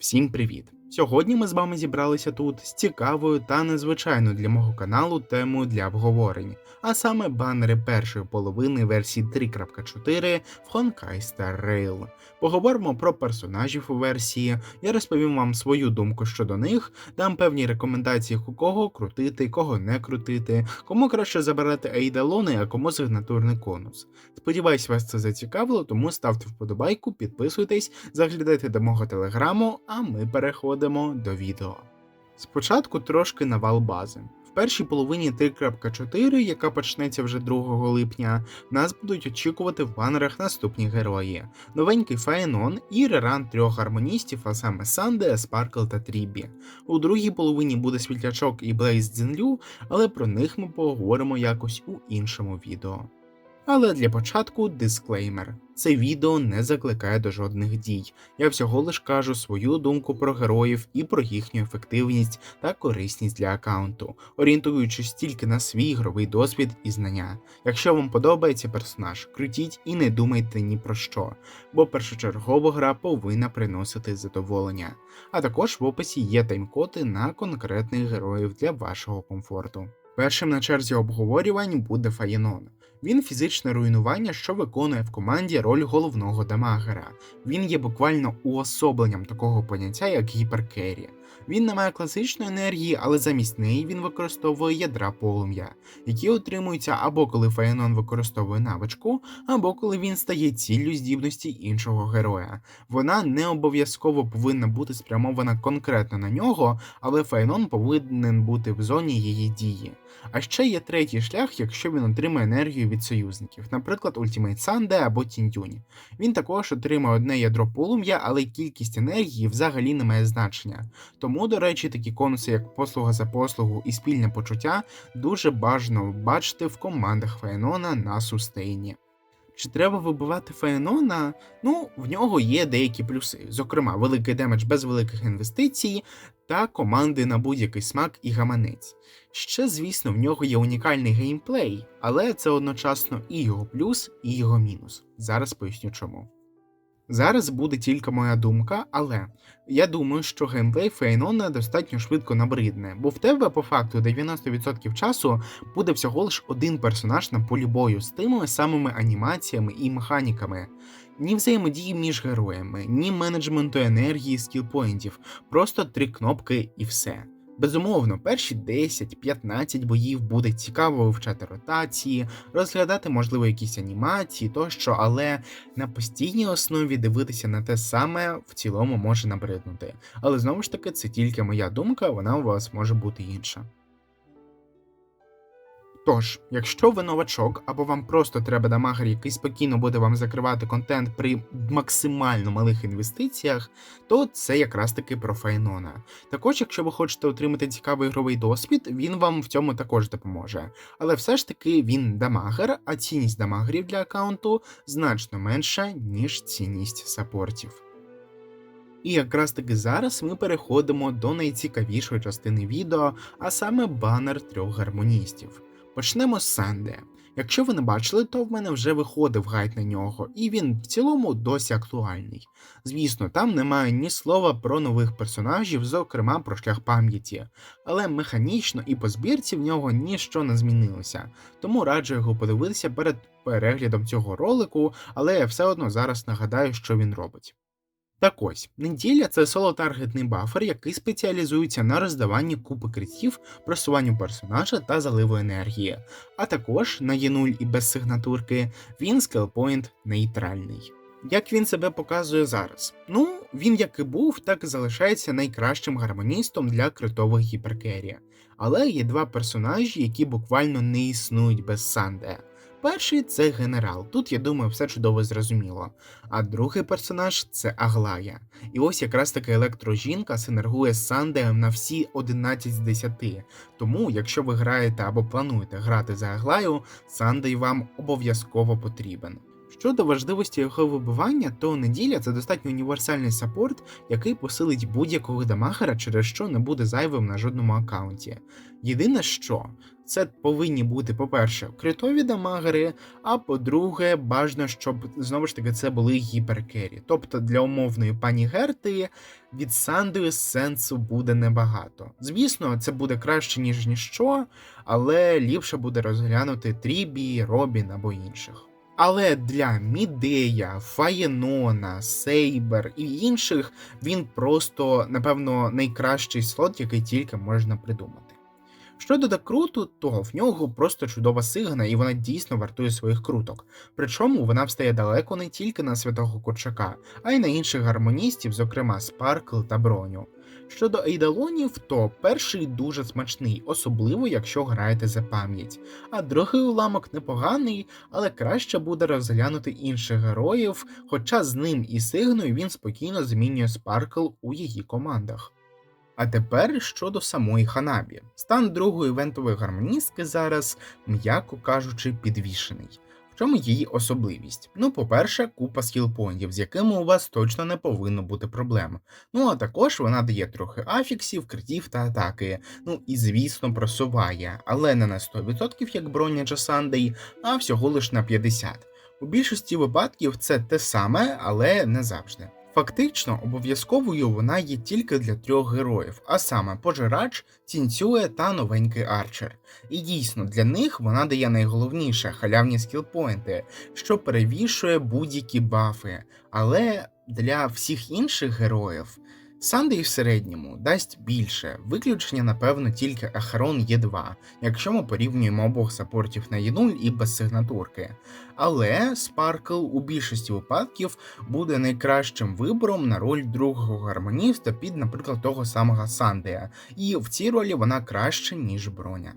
Всім привіт! Сьогодні ми з вами зібралися тут з цікавою та незвичайною для мого каналу темою для обговорень, а саме банери першої половини версії 3.4 в Honkai Star Rail. Поговоримо про персонажів у версії, я розповім вам свою думку щодо них, дам певні рекомендації, кого крутити, кого не крутити, кому краще забирати Ейдалони, а кому сигнатурний конус. Сподіваюсь, вас це зацікавило, тому ставте вподобайку, підписуйтесь, заглядайте до мого телеграму, а ми переходимо до відео. Спочатку трошки навал бази. В першій половині 3.4, яка почнеться вже 2 липня, нас будуть очікувати в банерах наступні герої: новенький Фаенон і реран трьох гармоністів, а саме Санде, Спаркл та Трібі. У другій половині буде світлячок і Блейз Дзенлю, але про них ми поговоримо якось у іншому відео. Але для початку дисклеймер: це відео не закликає до жодних дій. Я всього лиш кажу свою думку про героїв і про їхню ефективність та корисність для аккаунту, орієнтуючись тільки на свій ігровий досвід і знання. Якщо вам подобається персонаж, крутіть і не думайте ні про що, бо першочергово гра повинна приносити задоволення. А також в описі є таймкоди на конкретних героїв для вашого комфорту. Першим на черзі обговорювань буде Фаєнон. Він фізичне руйнування, що виконує в команді роль головного дамагера. Він є буквально уособленням такого поняття, як гіперкері. Він не має класичної енергії, але замість неї він використовує ядра полум'я, які отримуються або коли Фаєнон використовує навичку, або коли він стає ціллю здібності іншого героя. Вона не обов'язково повинна бути спрямована конкретно на нього, але Фаєнон повинен бути в зоні її дії. А ще є третій шлях, якщо він отримує енергію від союзників, наприклад, Ultimate Санде або Тінтюнь. Він також отримує одне ядро полум'я, але кількість енергії взагалі не має значення. Тому, до речі, такі конуси, як послуга за послугу і спільне почуття, дуже бажано бачити в командах Фаєнона на сустейні. Чи треба вибивати Фаєнона? Ну, в нього є деякі плюси, зокрема, великий демедж без великих інвестицій та команди на будь-який смак і гаманець. Ще, звісно, в нього є унікальний геймплей, але це одночасно і його плюс, і його мінус. Зараз поясню чому. Зараз буде тільки моя думка, але я думаю, що геймплей Фейнона достатньо швидко набридне, бо в тебе по факту 90% часу буде всього лиш один персонаж на полі бою з тими самими анімаціями і механіками. Ні взаємодії між героями, ні менеджменту енергії скілпоінтів, просто три кнопки і все. Безумовно, перші 10-15 боїв буде цікаво вивчати ротації, розглядати, можливо, якісь анімації тощо, але на постійній основі дивитися на те саме в цілому може набриднути. Але знову ж таки, це тільки моя думка, вона у вас може бути інша. Тож, якщо ви новачок, або вам просто треба дамагер, який спокійно буде вам закривати контент при максимально малих інвестиціях, то це якраз таки про Файнона. Також, якщо ви хочете отримати цікавий ігровий досвід, він вам в цьому також допоможе. Але все ж таки він дамагер, а цінність дамагерів для аккаунту значно менша, ніж цінність саппортів. І якраз таки зараз ми переходимо до найцікавішої частини відео, а саме банер трьох гармоністів. Почнемо з Санде. Якщо ви не бачили, то в мене вже виходив гайд на нього, і він в цілому досі актуальний. Звісно, там немає ні слова про нових персонажів, зокрема про шлях пам'яті, але механічно і по збірці в нього ніщо не змінилося, тому раджу його подивитися перед переглядом цього ролику, але я все одно зараз нагадаю, що він робить. Так ось, неділя це соло-таргетний бафер, який спеціалізується на роздаванні купи критів, просуванню персонажа та заливу енергії, а також на Є0 і без сигнатурки він скелпоінт нейтральний. Як він себе показує зараз? Ну, він як і був, так і залишається найкращим гармоністом для критових гіперкерія. Але є два персонажі, які буквально не існують без Санде. Перший це генерал, тут я думаю, все чудово зрозуміло. А другий персонаж це Аглая. І ось якраз таки електрожінка синергує з Сандеєм на всі 11 з 10. Тому, якщо ви граєте або плануєте грати за Аглаю, Сандей вам обов'язково потрібен. Щодо важливості його вибивання, то неділя це достатньо універсальний саппорт, який посилить будь-якого дамагера, через що не буде зайвим на жодному аккаунті. Єдине що, це повинні бути, по-перше, критові дамагери, а по-друге, бажано, щоб знову ж таки це були гіперкері. Тобто для умовної пані Герти від Сандою сенсу буде небагато. Звісно, це буде краще, ніж ніщо, але ліпше буде розглянути Трібі, Робін або інших. Але для Мідея, Фаєнона, Сейбер і інших він просто, напевно, найкращий слот, який тільки можна придумати. Щодо декруту, то в нього просто чудова сигна, і вона дійсно вартує своїх круток. Причому вона встає далеко не тільки на святого Курчака, а й на інших гармоністів, зокрема Спаркл та Броню. Щодо ейдалонів, то перший дуже смачний, особливо якщо граєте за пам'ять, а другий уламок непоганий, але краще буде розглянути інших героїв, хоча з ним і сигною він спокійно змінює Спаркл у її командах. А тепер щодо самої Ханабі. Стан другої івентової гармоністки зараз, м'яко кажучи, підвішений. Чому її особливість? Ну, по-перше, купа скілпоінтів, з якими у вас точно не повинно бути проблем. Ну а також вона дає трохи афіксів, критів та атаки. Ну і звісно просуває, але не на 100% як броня чи Сандей, а всього лиш на 50%. У більшості випадків це те саме, але не завжди. Фактично, обов'язковою вона є тільки для трьох героїв, а саме пожирач, Цінцює та новенький арчер. І дійсно для них вона дає найголовніше халявні скілпоінти, що перевішує будь-які бафи. Але для всіх інших героїв Сандей в середньому дасть більше, виключення, напевно, тільки Ахарон Є2, якщо ми порівнюємо обох саппортів на Є0 і без сигнатурки. Але Спаркл у більшості випадків буде найкращим вибором на роль другого гармоніста під, наприклад, того самого Сандея, і в цій ролі вона краще, ніж броня.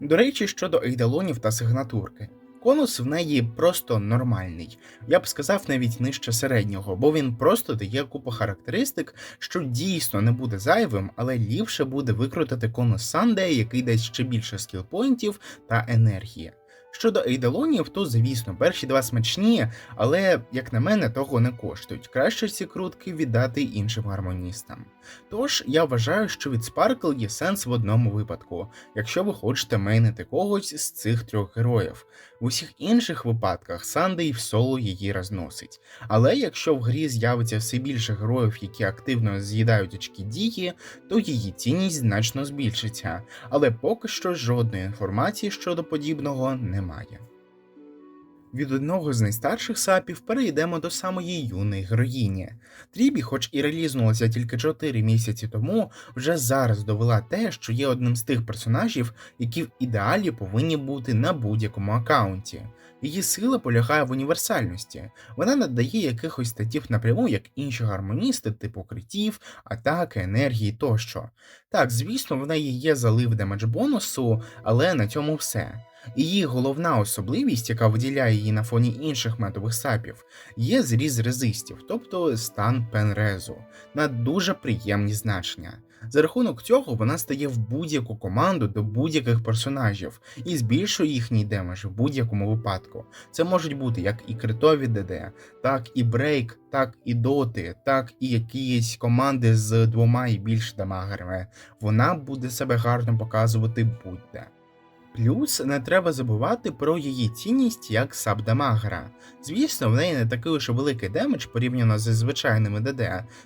До речі, щодо ейдалонів та сигнатурки. Конус в неї просто нормальний, я б сказав навіть нижче середнього, бо він просто дає купу характеристик, що дійсно не буде зайвим, але ліпше буде викрутити конус Сандея, який дасть ще більше скілпоінтів та енергії. Щодо ейдалонів, то звісно, перші два смачні, але, як на мене, того не коштують. Краще ці крутки віддати іншим гармоністам. Тож я вважаю, що від Sparkle є сенс в одному випадку, якщо ви хочете мейнити когось з цих трьох героїв. В усіх інших випадках Сандей в соло її розносить. Але якщо в грі з'явиться все більше героїв, які активно з'їдають очки дії, то її цінність значно збільшиться. Але поки що жодної інформації щодо подібного немає. Від одного з найстарших сапів перейдемо до самої юної героїні. Трібі, хоч і релізнулася тільки 4 місяці тому, вже зараз довела те, що є одним з тих персонажів, які в ідеалі повинні бути на будь-якому аккаунті. Її сила полягає в універсальності. Вона надає якихось статів напряму, як інші гармоністи, типу критів, атаки, енергії тощо. Так, звісно, в неї є залив демедж бонусу, але на цьому все. Її головна особливість, яка виділяє її на фоні інших метових сапів, є зріз резистів, тобто стан пенрезу, на дуже приємні значення. За рахунок цього вона стає в будь-яку команду до будь-яких персонажів і збільшує їхній демедж в будь-якому випадку. Це можуть бути як і критові ДД, так і брейк, так і доти, так і якісь команди з двома і більш дамагерами. Вона буде себе гарно показувати будь-де. Плюс не треба забувати про її цінність як сабдамагера. Звісно, в неї не такий уж великий демедж порівняно зі звичайними ДД,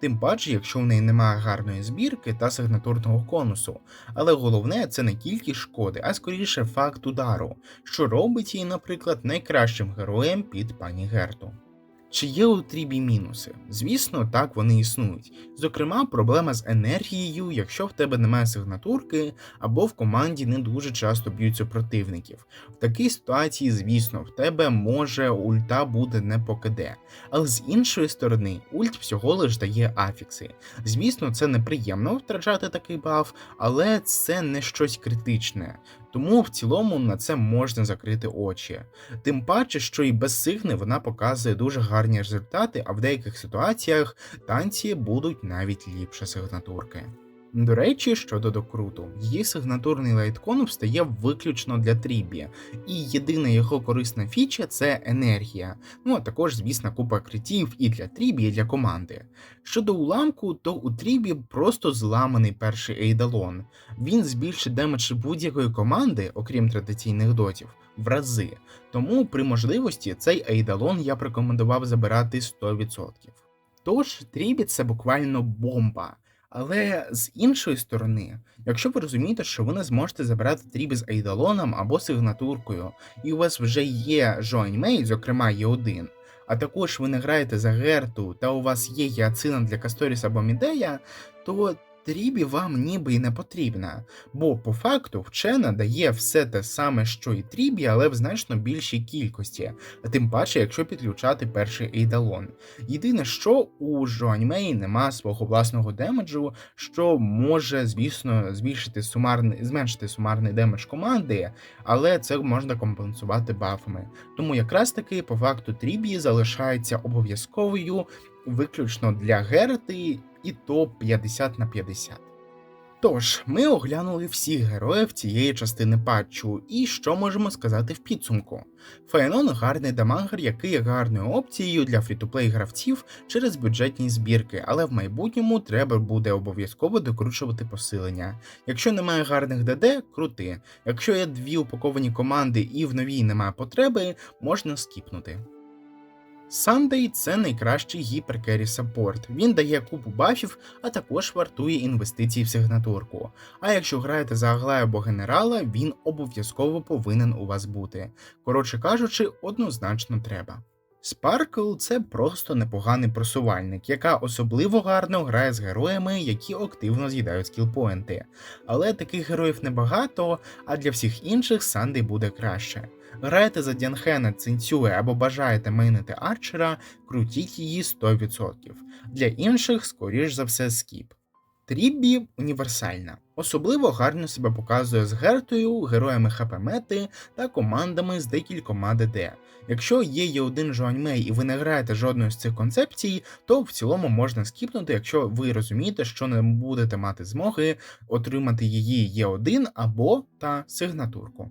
тим паче, якщо в неї немає гарної збірки та сигнатурного конусу. Але головне це не кількість шкоди, а скоріше факт удару, що робить її, наприклад, найкращим героєм під пані Герту. Чи є у трібі мінуси? Звісно, так вони існують. Зокрема, проблема з енергією, якщо в тебе немає сигнатурки, або в команді не дуже часто б'ються противників. В такій ситуації, звісно, в тебе може ульта буде не по КД. Але з іншої сторони, ульт всього лиш дає афікси. Звісно, це неприємно втрачати такий баф, але це не щось критичне. Тому в цілому на це можна закрити очі. Тим паче, що і без сигни вона показує дуже гарні результати, а в деяких ситуаціях танці будуть навіть ліпше сигнатурки. До речі, щодо докруту, її сигнатурний лайткон встає виключно для Трібі, і єдина його корисна фіча це енергія. Ну а також, звісно, купа критів і для Трібі, і для команди. Щодо уламку, то у Трібі просто зламаний перший ейдалон. Він збільшить демедж будь-якої команди, окрім традиційних дотів, в рази. Тому при можливості цей ейдалон я б рекомендував забирати 100%. Тож, Трібі це буквально бомба. Але з іншої сторони, якщо ви розумієте, що ви не зможете забирати тріби з айдалоном або сигнатуркою, і у вас вже є Жоаньмей, зокрема є один, а також ви не граєте за Герту та у вас є Яцина для Касторіс або Мідея, то Трібі вам ніби й не потрібна, бо по факту вчена дає все те саме, що і Трібі, але в значно більшій кількості, а тим паче, якщо підключати перший ейдалон. Єдине, що у Жоаньмеї нема свого власного демеджу, що може, звісно, збільшити сумарний, зменшити сумарний демедж команди, але це можна компенсувати бафами. Тому якраз таки по факту Трібі залишається обов'язковою виключно для Герти і то 50 на 50. Тож, ми оглянули всіх героїв цієї частини патчу, і що можемо сказати в підсумку? Фаенон гарний дамагер, який є гарною опцією для фрі-то-плей гравців через бюджетні збірки, але в майбутньому треба буде обов'язково докручувати посилення. Якщо немає гарних ДД, крути. Якщо є дві упаковані команди і в новій немає потреби, можна скіпнути. Сандей це найкращий гіперкері саппорт. Він дає купу бафів, а також вартує інвестицій в сигнатурку. А якщо граєте за Аглая або генерала, він обов'язково повинен у вас бути. Коротше кажучи, однозначно треба. Спаркл це просто непоганий просувальник, яка особливо гарно грає з героями, які активно з'їдають скілпоінти. Але таких героїв небагато, а для всіх інших Сандей буде краще. Граєте за Дянхена, Цинцюе або бажаєте мейнити арчера, крутіть її 100%. Для інших, скоріш за все, скіп. Тріббі універсальна. Особливо гарно себе показує з Гертою, героями ХП Мети та командами з декількома ДД. Якщо є є один Жуаньмей і ви не граєте жодної з цих концепцій, то в цілому можна скіпнути, якщо ви розумієте, що не будете мати змоги отримати її Є1 або та сигнатурку.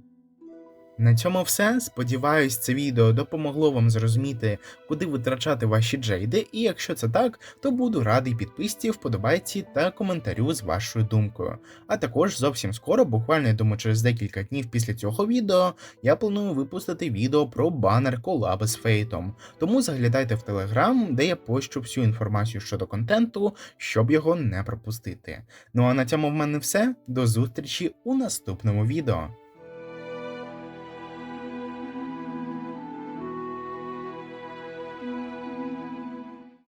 На цьому все. Сподіваюсь, це відео допомогло вам зрозуміти, куди витрачати ваші джейди, і якщо це так, то буду радий підписці, вподобайці та коментарю з вашою думкою. А також зовсім скоро, буквально я думаю, через декілька днів після цього відео, я планую випустити відео про банер колаби з фейтом. Тому заглядайте в телеграм, де я пощу всю інформацію щодо контенту, щоб його не пропустити. Ну а на цьому в мене все. До зустрічі у наступному відео.